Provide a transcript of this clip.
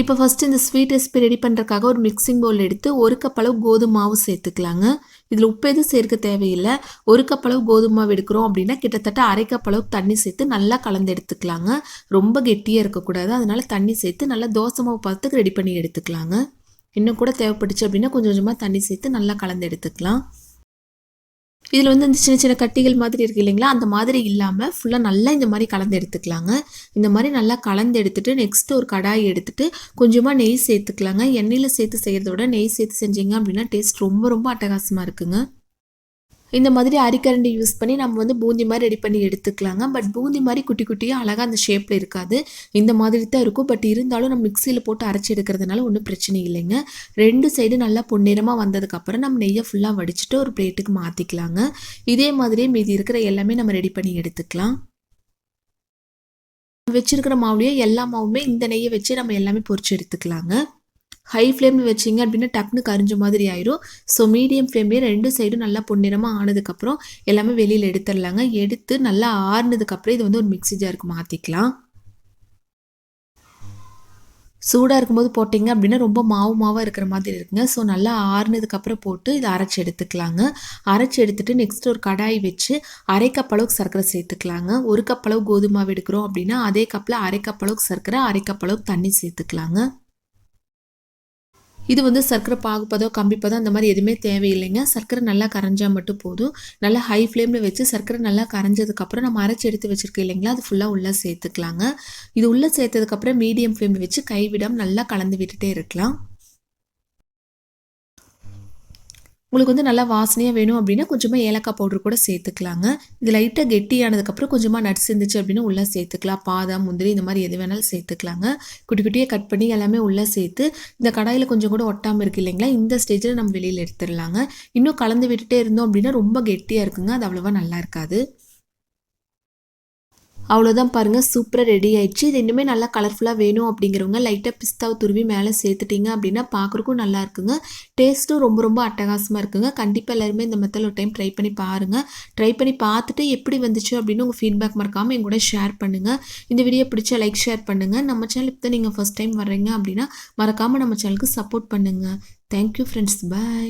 இப்போ ஃபஸ்ட்டு இந்த sweet recipe ready பண்ணுறதுக்காக ஒரு மிக்சிங் பவுல் எடுத்து ஒரு கப்பளவு கோதுமை மாவு சேர்த்துக்கலாங்க. இதில் உப்பு எதுவும் சேர்க்க தேவையில்லை. ஒரு கப்பளவு கோதுமை மாவு எடுக்கிறோம் அப்படின்னா கிட்டத்தட்ட அரை கப்பளவு தண்ணி சேர்த்து நல்லா கலந்து எடுத்துக்கலாங்க. ரொம்ப கெட்டியாக இருக்கக்கூடாது. அதனால் தண்ணி சேர்த்து நல்லா தோசை மாவு பார்த்துக்கு ரெடி பண்ணி எடுத்துக்கலாங்க. இன்னும் கூட தேவைப்பட்டுச்சு அப்படின்னா கொஞ்சம் கொஞ்சமாக தண்ணி சேர்த்து நல்லா கலந்து எடுத்துக்கலாம். இதில் வந்து இந்த சின்ன சின்ன கட்டிகள் மாதிரி இருக்குது இல்லைங்களா? அந்த மாதிரி இல்லாமல் ஃபுல்லாக நல்லா இந்த மாதிரி கலந்து எடுத்துக்கலாங்க. இந்த மாதிரி நல்லா கலந்து எடுத்துகிட்டு நெக்ஸ்ட்டு ஒரு கடாய் எடுத்துகிட்டு கொஞ்சமாக நெய் சேர்த்துக்கலாங்க. எண்ணெயில் சேர்த்து செய்கிறத விட நெய் சேர்த்து செஞ்சீங்க அப்படின்னா டேஸ்ட் ரொம்ப ரொம்ப அட்டகாசமாக இருக்குங்க. இந்த மாதிரி அரிக்கரண்டி யூஸ் பண்ணி நம்ம வந்து பூந்தி மாதிரி ரெடி பண்ணி எடுத்துக்கலாங்க. பட் பூந்தி மாதிரி குட்டி குட்டியாக அழகாக அந்த ஷேப்பில் இருக்காது. இந்த மாதிரி தான் இருக்கும். பட் இருந்தாலும் நம்ம மிக்சியில் போட்டு அரைச்சி எடுக்கிறதுனால ஒன்றும் பிரச்சனை இல்லைங்க. ரெண்டு சைடு நல்லா பொன்னிறமாக வந்ததுக்கப்புறம் நம்ம நெய்யை ஃபுல்லாக வடிச்சிட்டு ஒரு பிளேட்டுக்கு மாற்றிக்கலாங்க இதே மாதிரியே மீதி இருக்கிற எல்லாமே நம்ம ரெடி பண்ணி எடுத்துக்கலாம். வச்சிருக்கிற மாவுலேயே எல்லா மாவுமே இந்த நெய்யை வச்சு நம்ம எல்லாமே பொறிச்சு எடுத்துக்கலாங்க. ஹை ஃப்ளேமில் வச்சிங்க அப்படின்னா டக்குன்னு கரிஞ்ச மாதிரி ஆயிரும். ஸோ மீடியம் ஃப்ளேம்லேயே ரெண்டு சைடும் நல்லா பொன்னிறமாக ஆனதுக்கப்புறம் எல்லாமே வெளியில் எடுத்துடலாங்க. எடுத்து நல்லா ஆறுனதுக்கப்புறம் இது வந்து ஒரு மிக்சி ஜாருக்கு மாற்றிக்கலாம் சூடாக இருக்கும்போது போட்டிங்க அப்படின்னா ரொம்ப மாவு மாவாக இருக்கிற மாதிரி இருக்குங்க. ஸோ நல்லா ஆறுனதுக்கப்புறம் போட்டு இதை அரைச்சி எடுத்துக்கலாங்க. அரைச்சி எடுத்துகிட்டு நெக்ஸ்ட் ஒரு கடாய் வச்சு அரை கப் அளவுக்கு சர்க்கரை சேர்த்துக்கலாங்க. ஒரு கப் அளவு கோதுமாவு எடுக்கிறோம் அப்படின்னா அதே கப்பில் அரை கப் அளவுக்கு சர்க்கரை அரை கப் அளவுக்கு தண்ணி சேர்த்துக்கலாங்க. இது வந்து சர்க்கரை பாகுப்பதோ கம்பிப்பதோ அந்த மாதிரி எதுவுமே தேவையில்லைங்க. சர்க்கரை நல்லா கரைஞ்சால் மட்டும் போதும். நல்லா ஹை ஃப்ளேமில் வச்சு சர்க்கரை நல்லா கரைஞ்சதுக்கப்புறம் நம்ம அரைச்சி எடுத்து வச்சுருக்கோம் இல்லைங்களா அது ஃபுல்லாக உள்ளே சேர்த்துக்கலாங்க. இது உள்ளே சேர்த்ததுக்கப்புறம் மீடியம் ஃப்ளேமில் வச்சு கைவிடாமல் நல்லா கலந்து விட்டுட்டே இருக்கலாம். உங்களுக்கு வந்து நல்லா வாசனையாக வேணும் அப்படின்னா கொஞ்சமாக ஏலக்காய் பவுடர் கூட சேர்த்துக்கலாங்க. இது லைட்டாக கெட்டியானதுக்கப்புறம் கொஞ்சமாக நட்ஸ் இருந்துச்சு அப்படின்னு உள்ளே சேர்த்துக்கலாம். பாதாம் முந்திரி இந்த மாதிரி எது வேணாலும் சேர்த்துக்கலாங்க. குட்டி குட்டியாக கட் பண்ணி எல்லாமே உள்ளே சேர்த்து இந்த கடாயில் கொஞ்சம் கூட ஒட்டாமல் இருக்குது இல்லைங்களா? இந்த ஸ்டேஜில் நம்ம வெளியில் எடுத்துடலாங்க. இன்னும் கலந்து விட்டுட்டே இருந்தோம் அப்படின்னா ரொம்ப கெட்டியாக இருக்குங்க. அது அவ்வளோவா நல்லா இருக்காது. அவ்வளோதான் பாருங்கள் சூப்பராக ரெடி ஆயிடுச்சு. இது இன்னுமே நல்லா கலர்ஃபுல்லாக வேணும் அப்படிங்கிறவங்க லைட்டாக பிஸ்தாவை துருவி மேலே சேர்த்துட்டிங்க அப்படின்னா பார்க்குறக்கும் நல்லா இருக்குங்க. டேஸ்ட்டும் ரொம்ப ரொம்ப அட்டகாசமாக இருக்குங்க. கண்டிப்பாக எல்லாருமே இந்த மெத்தல் ஒரு டைம் ட்ரை பண்ணி பாருங்கள் ட்ரை பண்ணி பார்த்துட்டு எப்படி வந்துச்சு அப்படின்னு உங்கள் ஃபீட்பேக் மறக்காமல் என் கூட ஷேர் பண்ணுங்கள் இந்த வீடியோ பிடிச்சா லைக் ஷேர் பண்ணுங்கள் நம்ம சேனல் இப்போ நீங்கள் ஃபஸ்ட் டைம் வர்றீங்க அப்படின்னா மறக்காமல் நம்ம சேனலுக்கு சப்போர்ட் பண்ணுங்கள் தேங்க்யூ ஃப்ரெண்ட்ஸ் பாய்